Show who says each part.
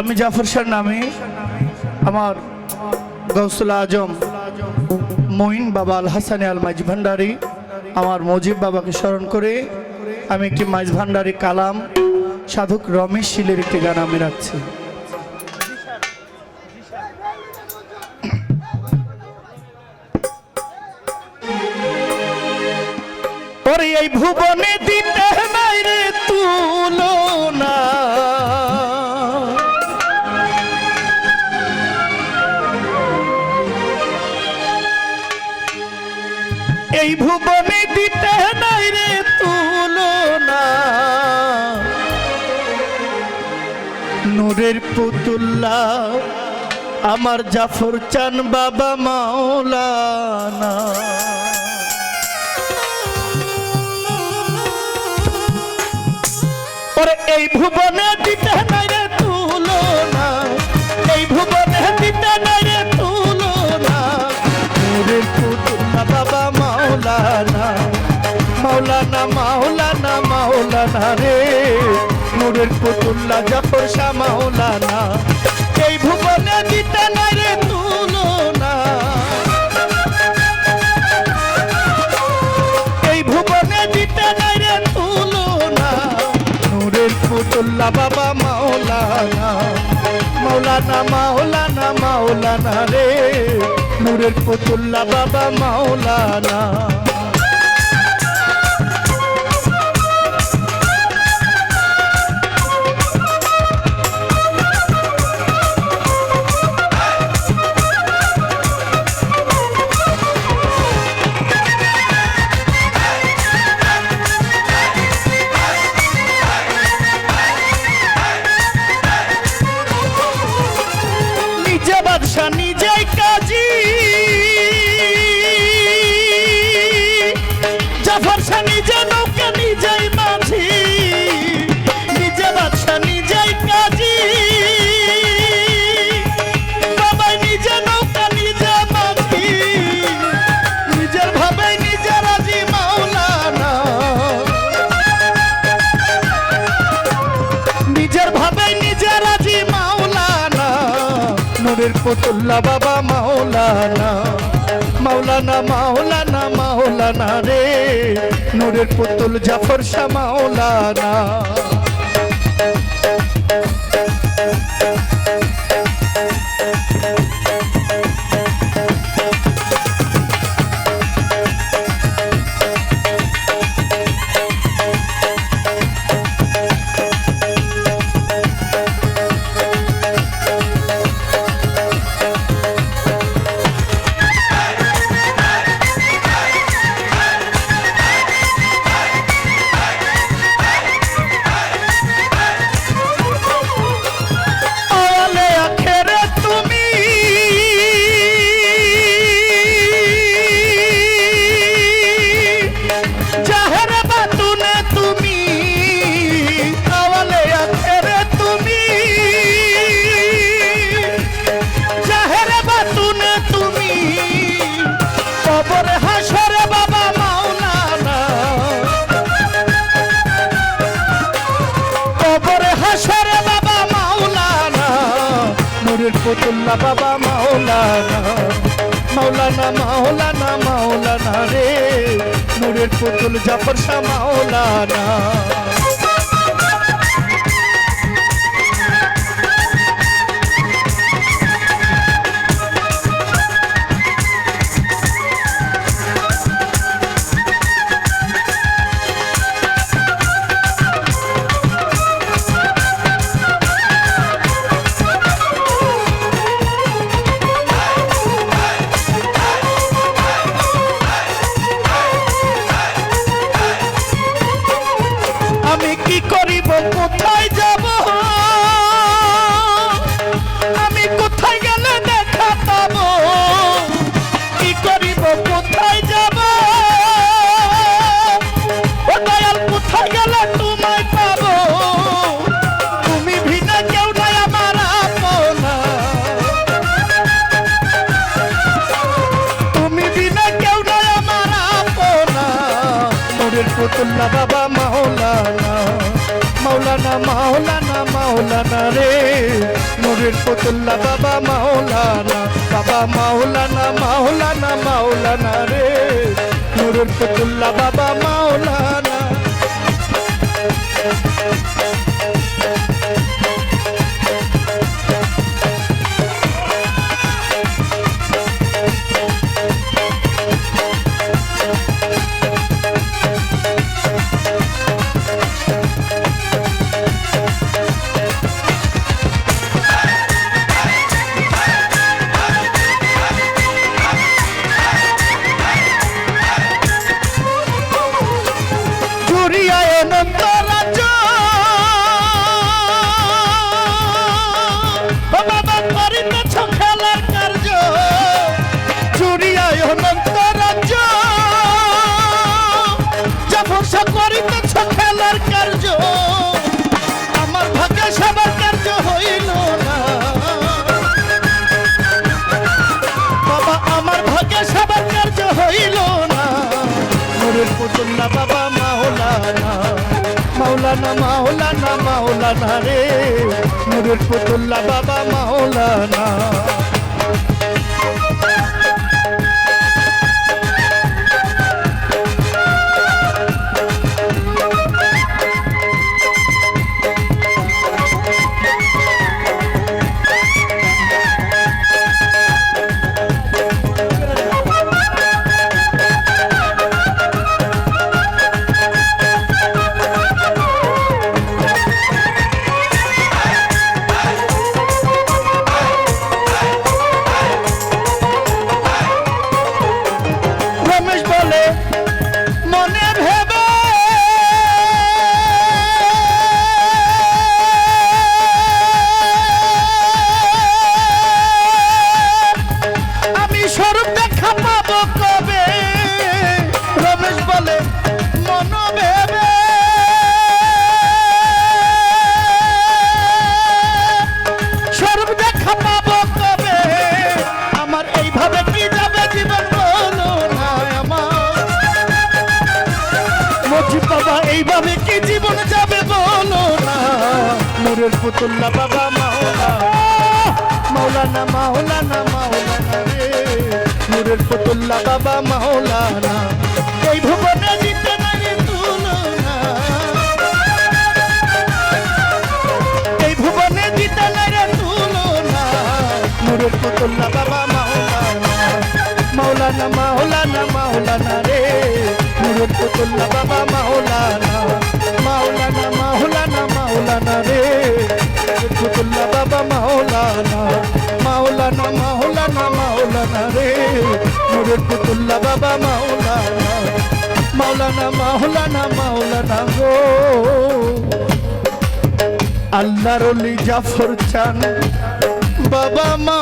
Speaker 1: আমি জাফর শাহ নামে আমার গৌসুল আজম মঈন বাবা আল হাসানি আল মাইজ ভান্ডারি আমার মজিব বাবাকে স্মরণ করে আমি একটি মাইজ ভান্ডারি কালাম সাধক রমেশ শিলের একটি গান আমি রাখছি। এই ভুবনে এই ভুবনে দিতে নাই রে তুলনা। নূরের পুতুল্লা, আমার জাফর চান বাবা মাওলানা। এই ভুবনে দিতে মাওলানা রে নূরের পুতুল্লা জাফর শাহ মাওলানা। এই ভুবনে দিতে নাই রে তুলনা। এই ভুবনে দিতে নাই রে তুলনা। নূরের পুতুল্লা বাবা মাওলানা। মাওলানা মাওলানা মাওলানা রে। নূরের পুতুল্লা বাবা মাওলানা। শাহ নিজে নৌকা নিজেই মাঝি নিজে বাদশা নিজেই কাজী। বাবাই নিজে নৌকা নিজে মাঝি নিজের পুতুল্লা বাবা মাওলানা। মাওলানা মাওলানা মাওলানা রে। জাফর শাহ মাওলানা। পুতুল্লা বাবা মাওলানা মাওলানা মাওলানা মাওলানা রে। নূরের পুতুল জাফর শাহ মাওলানা। কোথায় যাব? আমি কোথায় গেলে দেখা কি করিব? কোথায় যাব? দয়াল, কোথায় গেলে তোমায় পাব? তুমি ভিনা, কেউ নাই আমার তুমি বিনা কেউ নাই আমার নূরের পুতুল্লা বাবা। মাওলানা রে। মাওলানা মাওলানা রে পুতুল্লা বাবা মাওলানা বাবা মাওলানা মাওলানা মাওলানা রে। নূরের পুতুল্লা বাবা মাওলানা। বাবা করিতেছ খেলার কার্য। জুড়িয়ায় অনন্ত রাজ্য। যা করিতেছ খেলার কার্য। আমার ভাগ্যে সবার কার্য হইল না। বাবা, আমার ভাগ্যে সবার কার্য হইল না। নূরের পুতুল্লা বাবা মাওলানা মাওলানা মাওলানা মাওলানা রে। নূরের পুতুল্লা বাবা মাওলানা। স্বরূপ দেখা পাবো কবে? রমেশ বলে, মন ভেবে। স্বরূপ দেখা পাবো কবে? আমার এইভাবে কি যাবে জীবন বলো না আমার? মজি বাবা, এইভাবে কি জীবন যাবে বলো না? নূরের পুতুল্লা বাবা, মাওলা। মাওলানা মাওলানা মাওলানা। রে নূরের পুতুল্লা বাবা মাওলানা। এই ভুবনে দিতে নাই এই ভুবনে দিতে নাই রে তুলনা। নূরের পুতুল্লা বাবা মাওলানা। মাওলানা মাওলানা নূরের বাবা মাওলানা মাওলানা মাওলানা মাওলানা গো। আল্লাহর জাফর চান। বাবা মা